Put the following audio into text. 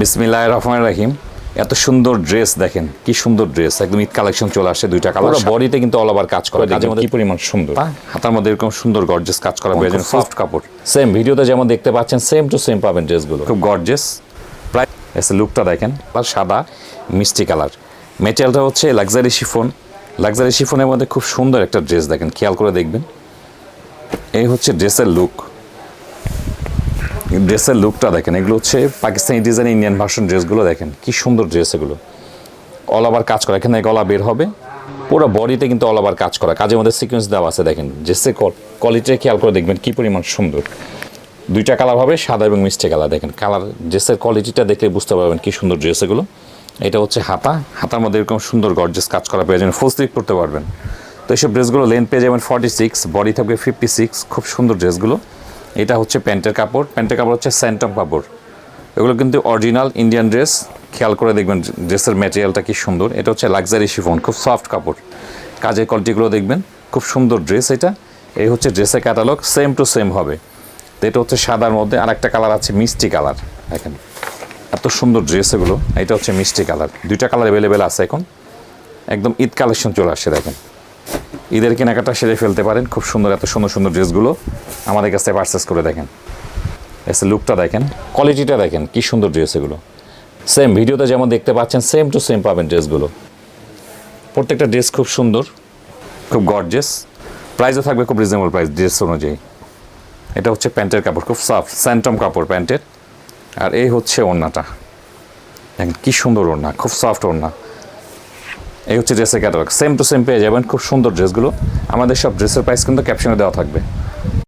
বিসমিল্লাহ রহমান রাহিম। এত সুন্দর ড্রেস দেখেন কি সুন্দর ড্রেস একদম ঈদ কালেকশন চলে আসে দুইটা কালার বডিতে কিন্তু অল ওভার কাজ করে কাজের মধ্যে কি পরিমাণ সুন্দর। হাতার মধ্যে এরকম সুন্দর গর্জেস কাজ করা হয়েছে সফট কাপড়। সেম ভিডিওতে যেমন দেখতে পাচ্ছেন সেম টু সেম পাবেন ড্রেসগুলো খুব গর্জেস প্রায় এসে লুকটা দেখেন আর সাদা মিষ্টি কালার মেটেরিয়ালটা হচ্ছে লাক্সারি শিফন লাক্সারি শিফনের মধ্যে খুব সুন্দর একটা ড্রেস দেখেন খেয়াল করে দেখবেন। এই হচ্ছে ড্রেসের লুক ড্রেসের লুকটা দেখেন, এগুলো হচ্ছে পাকিস্তানি ডিজাইন ইন্ডিয়ান ভার্সন ড্রেসগুলো দেখেন, কি সুন্দর ড্রেস এগুলো। অল ওভার কাজ করা, এখানে গলা বের হবে, পুরো বডিতে কিন্তু অল ওভার কাজ করা, কাজের মধ্যে সিকোয়েন্স দেওয়া আছে দেখেন ড্রেসের কোয়ালিটিটা খেয়াল করে দেখবেন কি পরিমাণ সুন্দর। দুইটা কালার হবে, সাদা এবং মিষ্টি কালার দেখেন কালার ড্রেসের কোয়ালিটিটা দেখলে বুঝতে পারবেন কি সুন্দর ড্রেস এগুলো। এটা হচ্ছে হাতা, হাতার মধ্যে এরকম সুন্দর গর্জেস কাজ করা পেয়ে যাবেন ফুল স্লিপ করতে পারবেন। তো এইসব ড্রেসগুলো লেন্থ পেয়ে যাবেন ফর্টি সিক্স বডি থাকবে ফিফটি সিক্স খুব সুন্দর ড্রেসগুলো এটা হচ্ছে প্যান্টের কাপড়। প্যান্টের কাপড় হচ্ছে স্যান্টম কাপড়। এগুলো কিন্তু অরিজিনাল ইন্ডিয়ান ড্রেস খেয়াল করে দেখবেন ড্রেসের ম্যাটেরিয়ালটা কি সুন্দর। এটা হচ্ছে লাক্সারি শিফন খুব সফট কাপড়। কাজের কোয়ালিটিগুলো দেখবেন, খুব সুন্দর ড্রেস এটা। এই হচ্ছে ড্রেসের ক্যাটালগ সেম টু সেম হবে। তো এটা হচ্ছে সাদার মধ্যে আরেকটা কালার আছে, মিষ্টি কালার দেখেন, এত সুন্দর ড্রেস এগুলো। এটা হচ্ছে মিষ্টি কালার দুইটা কালার অ্যাভেলেবেল আছে এখন। একদম ঈদ কালেকশন চলে আসছে দেখেন। ঈদের কেনাকাটা সেরে ফেলতে পারেন। খুব সুন্দর, এত সুন্দর সুন্দর ড্রেসগুলো আমাদের কাছে পারচেস করে দেখেন। এসে লুকটা দেখেন কোয়ালিটিটা দেখেন, কি সুন্দর ড্রেস এগুলো। সেম ভিডিওতে যেমন দেখতে পাচ্ছেন সেম টু সেম পাবেন ড্রেসগুলো। প্রত্যেকটা ড্রেস খুব সুন্দর, খুব গর্জেস প্রাইসও থাকবে খুব রিজনেবল প্রাইস ড্রেস অনুযায়ী। এটা হচ্ছে প্যান্টের কাপড়, খুব সফট স্যান্টম কাপড় প্যান্টের। আর এই হচ্ছে ওড়নাটা। দেখেন, কী সুন্দর ওড়না, খুব সফট ওড়না। এই হচ্ছে ড্রেসের ক্যাটালগ সেম টু সেম পেয়ে যাবেন খুব সুন্দর ড্রেসগুলো আমাদের সব ড্রেসের প্রাইস কিন্তু ক্যাপশনে দেওয়া থাকবে।